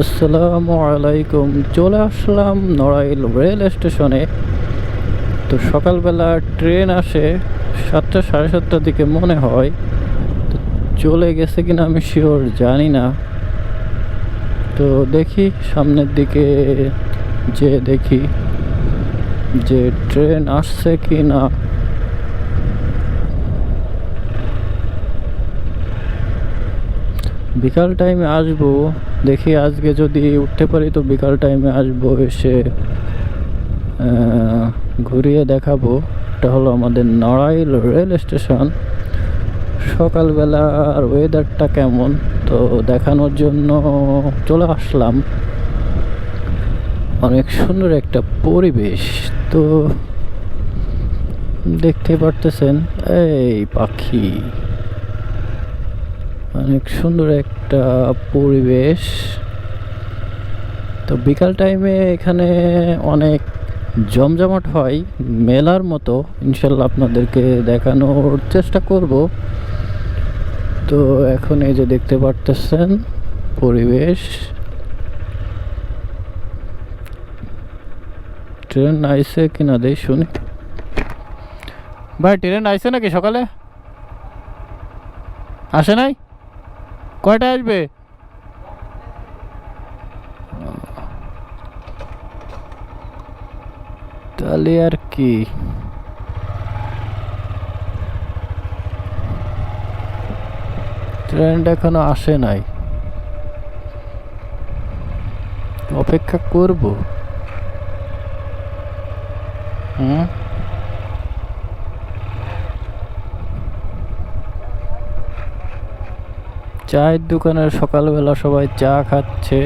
আসসালামু আলাইকুম, চলে আসলাম নড়াইল রেল স্টেশনে। তো সকালবেলা ট্রেন আসে সাতটা সাড়ে সাতটার দিকে মনে হয়। তো চলে গেছে কিনা আমি শিওর জানি না। তো দেখি সামনের দিকে যে দেখি যে ট্রেন আসছে কি না বিকাল টাইমে আসব। দেখি আজকে যদি উঠতে পারি তো বিকাল টাইমে আসব এসে ঘুরিয়ে দেখাবো। এটা হলো আমাদের নড়াইল রেল স্টেশন। সকালবেলার ওয়েদারটা কেমন? তো দেখানোর জন্য চলে আসলাম। অনেক সুন্দর একটা পরিবেশ। তো দেখতে পারতেছেন, এই পাখি। অনেক সুন্দর একটা পরিবেশ। তো বিকাল টাইমে এখানে অনেক জমজমাট হয়, মেলার মতো। ইনশাল্লাহ আপনাদেরকে দেখানোর চেষ্টা করব। তো এখন এই যে দেখতে পারতেছেন পরিবেশ। ট্রেন আইসে কিনা দেই শুনি। ভাই, ট্রেন আইসে নাকি সকালে? আসে নাই? কয়টা আসবে? তাহলে আর কি? ট্রেনটা এখনও আসে নাই। অপেক্ষা করব। হুম? চায়ের দোকানের সকালবেলা সবাই চা খাচ্ছে।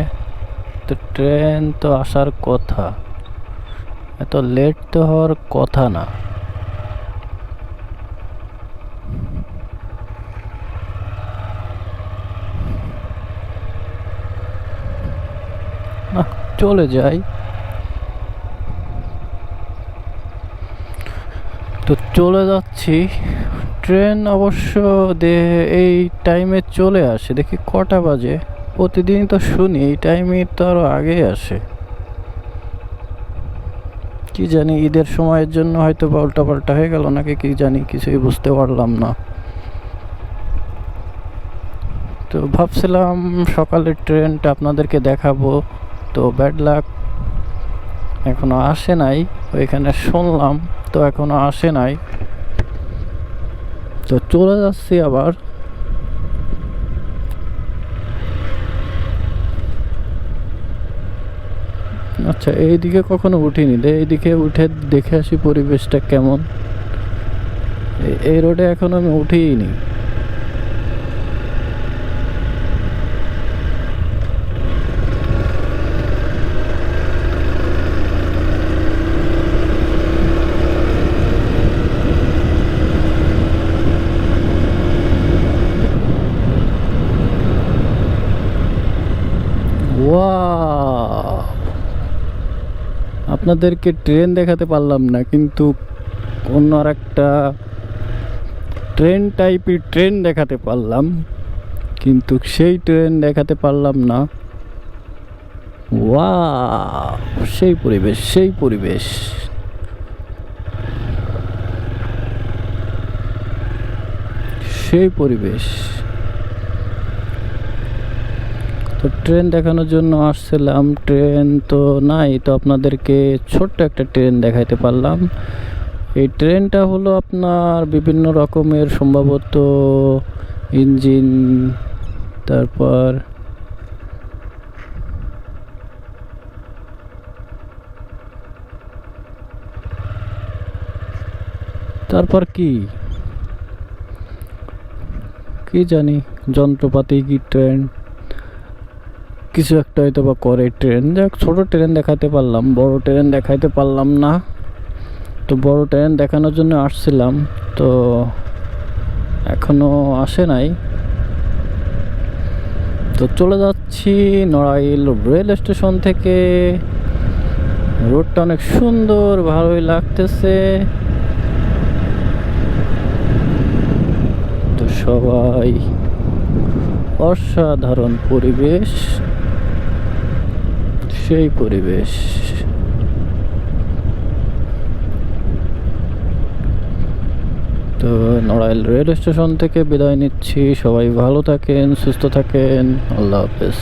তো ট্রেন তো আসার কথা। এত লেট তো হওয়ার কথা না, চলে যাই। তো চলে যাচ্ছি। ট্রেন অবশ্য এই টাইমে চলে আসে। দেখি কটা বাজে। প্রতিদিন তো শুনি, এই টাইমে তো আরও আগে আসে। কি জানি, ঈদের সময়ের জন্য হয়তো বা উল্টাপাল্টা হয়ে গেল, নাকি কি জানি, কিছুই বুঝতে পারলাম না। তো ভাবছিলাম সকালের ট্রেনটা আপনাদেরকে দেখাবো। তো ব্যাড লাক এখনও আসে নাই। ওইখানে শুনলাম, তো এখনও আসে নাই। তো চলে যাচ্ছি আবার। আচ্ছা এইদিকে কখনো উঠিনি এইদিকে উঠে দেখে আসি পরিবেশটা কেমন। এই রোডে এখন আমি উঠিনি আপনাদেরকে ট্রেন দেখাতে পারলাম না, কিন্তু অন্য আর একটা ট্রেন টাইপের ট্রেন দেখাতে পারলাম, কিন্তু সেই ট্রেন দেখাতে পারলাম না। ওয়া সেই পরিবেশ সেই পরিবেশ। সেই পরিবেশ। তো ট্রেন দেখানোর জন্য আসছিলাম। ট্রেন তো নাই, তো আপনাদেরকে ছোট্ট একটা ট্রেন দেখাইতে পারলাম। এই ট্রেনটা হলো আপনার বিভিন্ন রকমের, সম্ভবত ইঞ্জিন, তারপর তারপর কি? কি জানি, যন্ত্রপাতি কি ট্রেন? কিছু একটা হয়তো বা করে ট্রেন। যাক, ছোটো ট্রেন দেখাতে পারলাম, বড় ট্রেন দেখাইতে পারলাম না। তো বড় ট্রেন দেখানোর জন্য আসছিলাম, তো এখনও আসে নাই। তো চলে যাচ্ছি নড়াইল রেল স্টেশন থেকে। রোডটা অনেক সুন্দর, ভালোই লাগতেছে। তো সবাই অসাধারণ পরিবেশ। সেই পরিবেশ। তো নড়াইল রেল স্টেশন থেকে বিদায় নিচ্ছি। সবাই ভালো থাকেন, সুস্থ থাকেন। আল্লাহ হাফেজ।